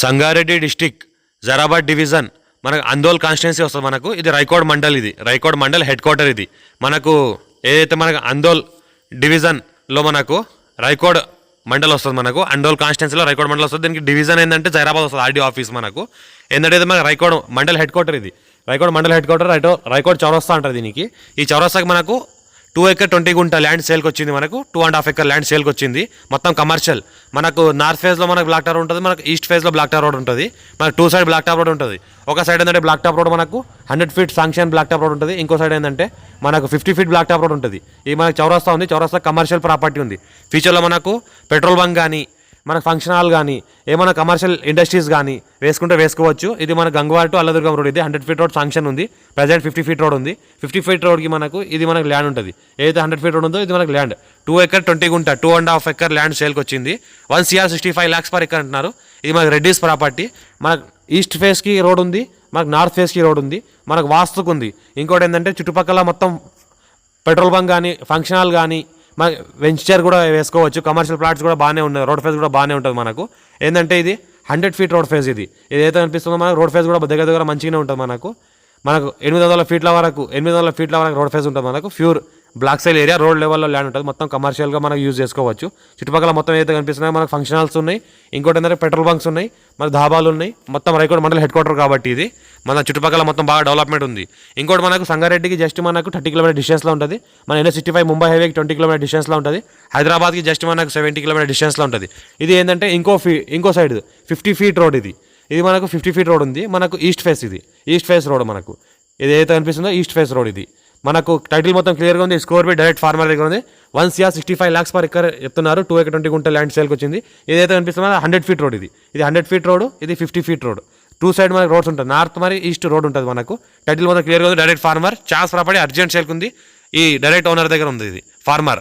Sangareddy district Zaheerabad division. మనకు Andole constituency వస్తుంది మనకు. ఇది రైకోడ్ మండల్ ఇది. రైకోడ్ మండల్ హెడ్ క్వార్టర్ ఇది. మనకు ఏదైతే మనకు అందోల్ డివిజన్లో మనకు రైకోడ్ మండల్ వస్తుంది మనకు అండోల్ కాన్స్టిట్యున్సీలో రైకోడ్ మండల్ వస్తుంది. దీనికి డివిజన్ ఏంటంటే జైరాబాద్ వస్తుంది ఆర్డీ ఆఫీస్ మనకు. ఏంటంటే ఇది మనకు రైకోడ్ మండల్ హెడ్ క్వార్టర్ ఇది. రైకోడ్ మండల్ హెడ్ క్వార్టర్ రైటో రైకోడ్ చౌరస్తా అంటారు దీనికి. ఈ చౌరస్తాకి మనకు టూ ఎకర్ ట్వంటీ గుంట ల్యాండ్ సేల్కి వచ్చింది మనకు two and half acre land సేల్కి వచ్చింది. మొత్తం కమర్షియల్ మనకు నార్త్ ఫేజ్లో మనకు బ్లాక్ టాప్ రోడ్ ఉంటుంది మనకు ఈస్ట్ ఫేజ్లో బ్లాక్ టాప్ రోడ్ ఉంటుంది. మనకు two side black top road ఉంటుంది. ఒక సైడ్ ఏంటంటే బ్లాక్ టాప్ రోడ్ మనకు hundred feet sanction black top road ఉంటుంది. ఇంకో సైడ్ ఏంటంటే మనకు fifty feet black top road ఉంటుంది. ఇది మనకు చౌరస్తా ఉంది చౌరస్తా కమర్షియల్ ప్రాపర్టీ ఉంది. ఫ్యూచర్లో మనకు పెట్రోల్ బంక్ కానీ మనకు ఫంక్షన్ హాల్ కానీ ఏమైనా కమర్షియల్ ఇండస్ట్రీస్ కానీ వేసుకుంటే వేసుకోవచ్చు. ఇది మన గంగవాడ టు అల్లదుర్గం రోడ్ ఇది హండ్రెడ్ ఫీట్ రోడ్ ఫంక్షన్ ఉంది. ప్రజెంట్ ఫిఫ్టీ ఫీట్ రోడ్ ఉంది. ఫిఫ్టీ ఫీట్ రోడ్కి మనకు ఇది మనకు ల్యాండ్ ఉంటుంది. ఏదైతే హండ్రెడ్ ఫీట్ రోడ్ ఉందో ఇది మనకు ల్యాండ్ టూ ఎకర్ ట్వంటీ గుంట two and half acre land సేల్కి వచ్చింది. One CR sixty five lakhs per acre అంటున్నారు. ఇది మనకు రెడ్డీస్ ప్రాపర్టీ మనకు ఈస్ట్ ఫేస్కి రోడ్ ఉంది మనకు నార్త్ ఫేస్కి రోడ్ ఉంది మనకు వాస్తుకు ఉంది ఇంకోటి ఏంటంటే చుట్టుపక్కల మొత్తం పెట్రోల్ బంక్ కానీ ఫంక్షన్ హాల్ కానీ మన వెంచర్ కూడా వేసుకోవచ్చు. కమర్షియల్ ప్లాట్స్ కూడా బాగానే ఉన్నాయి. రోడ్ ఫేస్ కూడా బాగానే ఉంటుంది మనకు. ఏంటంటే ఇది హండ్రెడ్ ఫీట్ రోడ్ ఫేస్ ఇది. ఏదైతే అనిపిస్తుందో మనకు రోడ్ ఫేస్ కూడా దగ్గర దగ్గర మంచిగానే ఉంటుంది మనకు. మనకు ఎనిమిది వందల ఫీట్ల వరకు ఎనిమిది వందల ఫీట్ల వరకు రోడ్ ఫేస్ ఉంటుంది మనకు. Pure black soil area road లెవెల్లో ల్యాండ్ ఉంటుంది. మొత్తం కమర్షియల్గా మనకు యూజ్ చేసుకోవచ్చు. చుట్టుపక్కల మొత్తం ఏదైతే కనిపిస్తున్నాయో మనకు ఫంక్షన్ హాల్స్ ఉన్నాయి. ఇంకోటి ఏంటంటే పెట్రోల్ బంక్స్ ఉన్నాయి. మన ధాబాలు ఉన్నాయి. మొత్తం రైకోడ్ మండల హెడ్ క్వార్టర్ కాబట్టి ఇది. మన చుట్టుపక్కల మొత్తం బాగా డెవలప్మెంట్ ఉంది. ఇంకోటి మనకు సంగారెడ్డికి జస్ట్ మనకు థర్టీ కిలోమీటర్ డిస్టెన్స్లో ఉంటుంది. మన ఎన్ఎస్ సిక్స్టీ ఫైవ్ ముంబై హైవేకి ట్వంటీ కిలోమీటర్ డిస్టెన్స్లో ఉంటుంది. హైదరాబాద్కి జస్ట్ మనకు సెవెంటీ కిలోమీటర్ డిస్టెన్స్లో ఉంటుంది. ఇది ఏంటంటే ఇంకో ఫీ ఇంకో సైడ్ ఫిఫ్టీ ఫీట్ రోడ్ ఇది. ఇది మనకు ఫిఫ్టీ ఫీట్ రోడ్ ఉంది. మనకు ఈస్ట్ ఫేస్ ఇది. ఈస్ట్ ఫేస్ రోడ్ మనకు. ఇది ఏదైతే అనిపిస్తుందో ఈస్ట్ ఫేస్ రోడ్ ఇది. మనకు టైటిల్ మొత్తం క్లియర్గా ఉంది స్కోర్ బి డైరెక్ట్ ఫార్మర్ దగ్గర ఉంది. One CR sixty five lakhs per acre చెప్తున్నారు టూ ఎకర్ ట్వంటీ గుంట ల్యాండ్ సేల్కి వచ్చింది. ఏదైతే కనిపిస్తుందో హండ్రెడ్ ఫీట్ రోడ్ ఇది. ఇది హండ్రెడ్ ఫీట్ రోడ్ ఇది fifty feet road two side మనకి రోడ్స్ ఉంటుంది నార్త్ మరి ఈస్ట్ రోడ్ ఉంటుంది మనకు. టైటిల్ మొత్తం క్లియర్గా ఉంది డైరెక్ట్ ఫార్మర్ ఛాన్స్ రాబడి అర్జెంట్ సేల్కి ఉంది ఈ డైరెక్ట్ ఓనర్ దగ్గర ఉంది ఇది ఫార్మర్